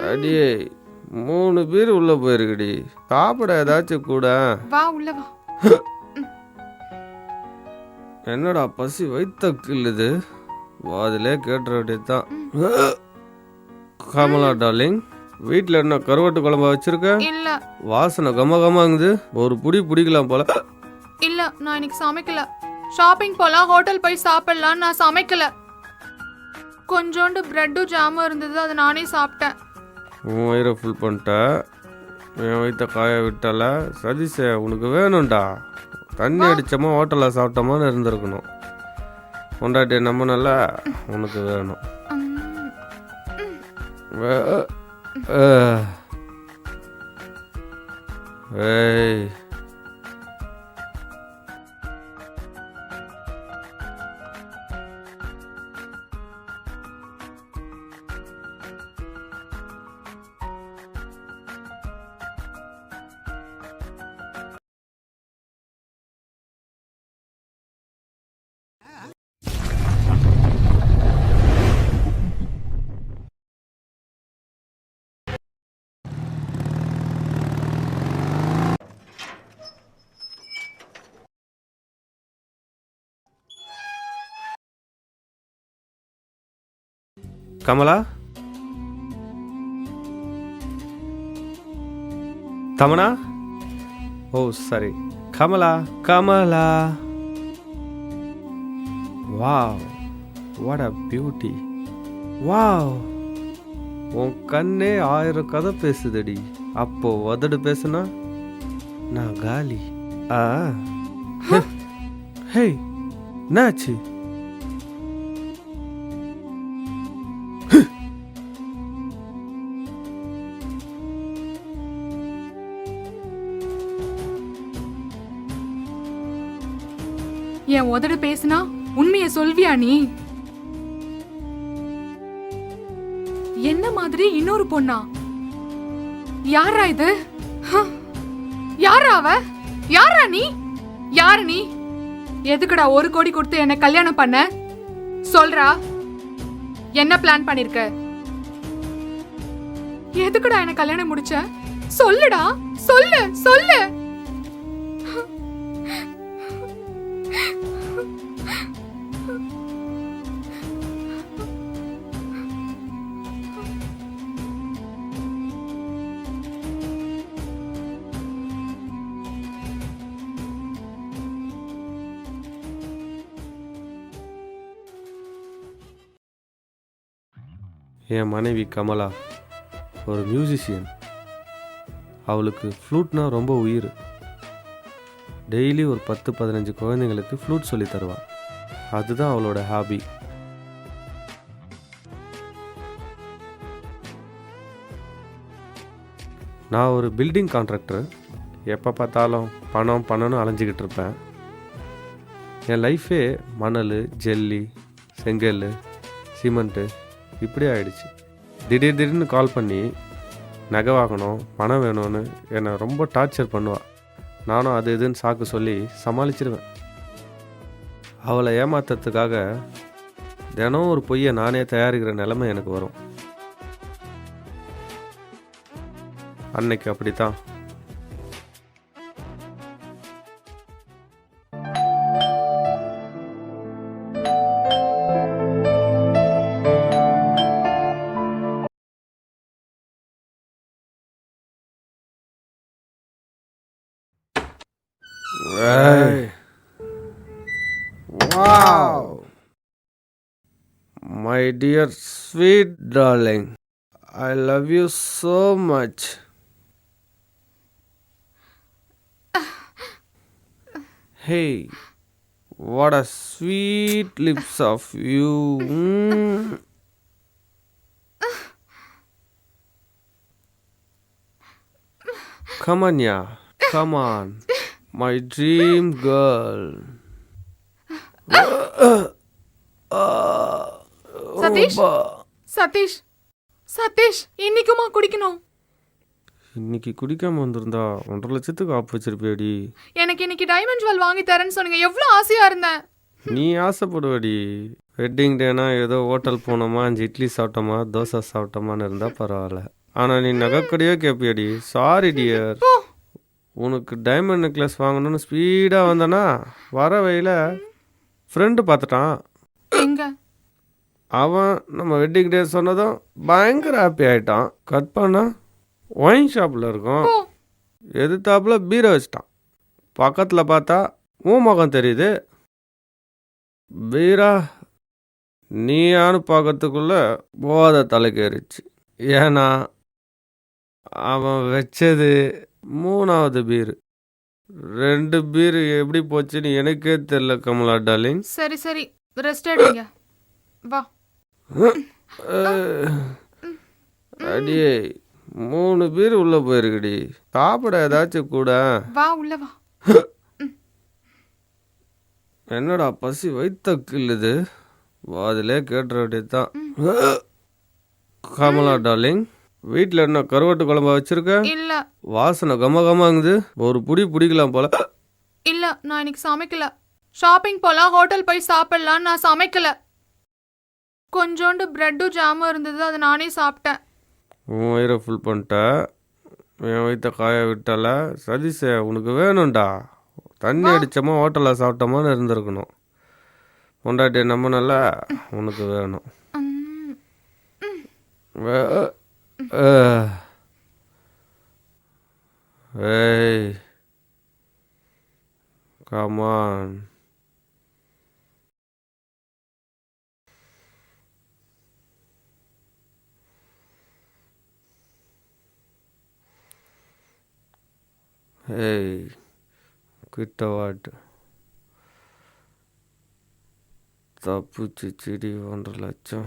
அடியே மூணு பேர் உள்ள போயிருக்குடி. சாப்பிட ஏதாச்சும் கூட. வா உள்ள வா. என்னடா பசி வைத்த கிள்ளுது? வாதிலே கேட்டுற வேண்டியதுதான். கமலா டார்லிங் வீட்டில் என்ன கருவாட்டு குழம்பா வச்சிருக்க? இல்ல. வாசனை கம கமாங்குது ஒரு புடி பிடிக்கலாம் போல. இல்ல நான் இன்னைக்கு சமைக்கல. ஷாப்பிங் போலாம் ஹோட்டல் போய் சாப்பிடலாம் நான் சமைக்கல. கொஞ்சோண்டு பிரெட்டும் ஜாமும் இருந்தது அதை நானே சாப்பிட்டேன். உன் வயிறை ஃபுல் பண்ணிட்ட. என் வயிற்ற காய விட்டால. சதீஷ உனக்கு வேணும்டா. தண்ணி அடிச்சோமா ஹோட்டலில் சாப்பிட்டோமான்னு இருந்திருக்கணும். கொண்டாட்டி நம்பினல உனக்கு வேணும். ஏய். Kamala? Tamannaah? Oh sorry. Kamala Kamala. Wow. What a beauty wow. உன் கண்ணே ஆயிரம் கதை பேசுதடி. அப்போ உதடு பேசுனா? நான் காலி. ஆ. ஹே. என்னாச்சு? என் உதடு பேசுனா உண்மையை சொல்வியா நீ? என்ன மாதிரி இன்னொரு பொண்ணா? யாரா இது? ஹ? யாரா அவ? யாரா நீ? யாரு நீ? எதுக்குடா ஒரு கோடி கொடுத்து என்ன கல்யாணம் பண்ண? சொல்றா. என்ன பிளான் பண்ணிருக்க? எதுக்குடா என்ன கல்யாணம் முடிச்ச? சொல்லுடா. சொல்லு சொல்லு. என் மனைவி கமலா ஒரு மியூசிஷியன் அவளுக்கு ஃப்ளூட்னா ரொம்ப உயிர். டெய்லி ஒரு பத்து பதினஞ்சு குழந்தைங்களுக்கு ஃப்ளூட் சொல்லி தருவா. அதுதான் அவளோட ஹாபி நான் ஒரு பில்டிங் கான்ட்ராக்டர் எப்போ பார்த்தாலும் பணம் பணம்னு அலைஞ்சிக்கிட்டு இருப்பேன். என் லைஃபே மணல் ஜெல்லி செங்கல் சிமெண்ட்டு இப்படி ஆயிடுச்சு. திடீர் திடீர்னு கால் பண்ணி நகை வாங்கணும் பணம் வேணும்னு என்னை ரொம்ப டார்ச்சர் பண்ணுவாள் நானும் அது இதுன்னு சாக்கு சொல்லி சமாளிச்சிருவேன். அவளை ஏமாத்துறதுக்காக தினம் ஒரு பொய்யை நானே தயாரிக்கிற நிலைமை எனக்கு வரும். அன்னைக்கு அப்படித்தான். Hey. Wow. My dear sweet darling, I love you so much. Hey, what a sweet lips of you. Mm. Come on, yeah. Come on. My dream girl. Satish? Satish? Satish இன்னைக்குமா குடிக்கணும்? இன்னைக்கு குடிக்காம வந்திருந்தா ஒன்றரை லட்சத்துக்கு ஆப் வச்சிருப்பேடி எனக்கு இன்னைக்கு டைமண்ட் ஜுவல் வாங்கி தரேன்னு சொன்னீங்க. எவ்வளவு ஆசையா இருந்தேன். நீ ஆசைப்படுவடி. வெட்டிங் டேனா ஏதோ ஹோட்டல் போனோமா அஞ்சு இட்லி சாப்பிட்டோமா தோசை சாப்பிட்டோமான்னு இருந்தால் பரவாயில்ல. ஆனால் நீ நகைக்கடையே கேட்பியடி சாரி டியர் உனக்கு டைமண்ட் நெக்லஸ் வாங்கணும்னு ஸ்பீடாக வந்தனா வர வழியில் ஃப்ரெண்டு பார்த்துட்டான். எங்க? அவன் நம்ம வெட்டிங் டே சொன்னதும் பயங்கர ஹாப்பி ஆயிட்டான். கட் பண்ணா ஒயின் ஷாப்பில் இருக்கும். எதிர்த்தாப்புல பீரை வச்சிட்டான். பக்கத்தில் பார்த்தா உன் முகம் தெரியுது. பீரா நீயான்னு பார்க்கறதுக்குள்ள போதை தலைக்கேறிச்சு. ஏன்னா அவன் வச்சது மூணாவது பீர். ரெண்டு பீர் எப்படி போச்சுன்னு எனக்கே தெரில கமலா டார்லிங். சரி சரி. ரெஸ்ட் எடுங்க. வா. அடியே மூணு பேர் உள்ள போயிருக்குடி. சாப்பிட ஏதாச்சும் கூட. வா உள்ள வா. என்னடா பசி வைத்த கில்லுது அதிலே கேட்டுற வேண்டியதுதான். கமலா டார்லிங். வீட்டில் என்ன கருவாட்டு குழம்பா வச்சிருக்க? இல்ல. வாசனை கம கமாங்குது. ஒரு புடி பிடிக்கலாம் போல. இல்ல நான் இன்னைக்கு சமைக்கல. ஷாப்பிங் போலாம் ஹோட்டல் போய் சாப்பிடலாம் நான் சமைக்கல. கொஞ்சோண்டு பிரெட்டும் ஜாமும் இருந்தது அதை நானே சாப்பிட்டேன். உன் வயிறை ஃபுல் பண்ணிட்ட. என் வயிற்ற காய விட்டால. சதீஷே உனக்கு வேணும்டா. தண்ணி அடித்தோமா ஹோட்டலில் சாப்பிட்டோமான்னு இருந்திருக்கணும். பொண்டாட்டியை நம்பினல உனக்கு வேணும். Äh. Hey. Come on. Hey, quit the word. తప్పు చిచ్చిడి వంటలు వచ్చాం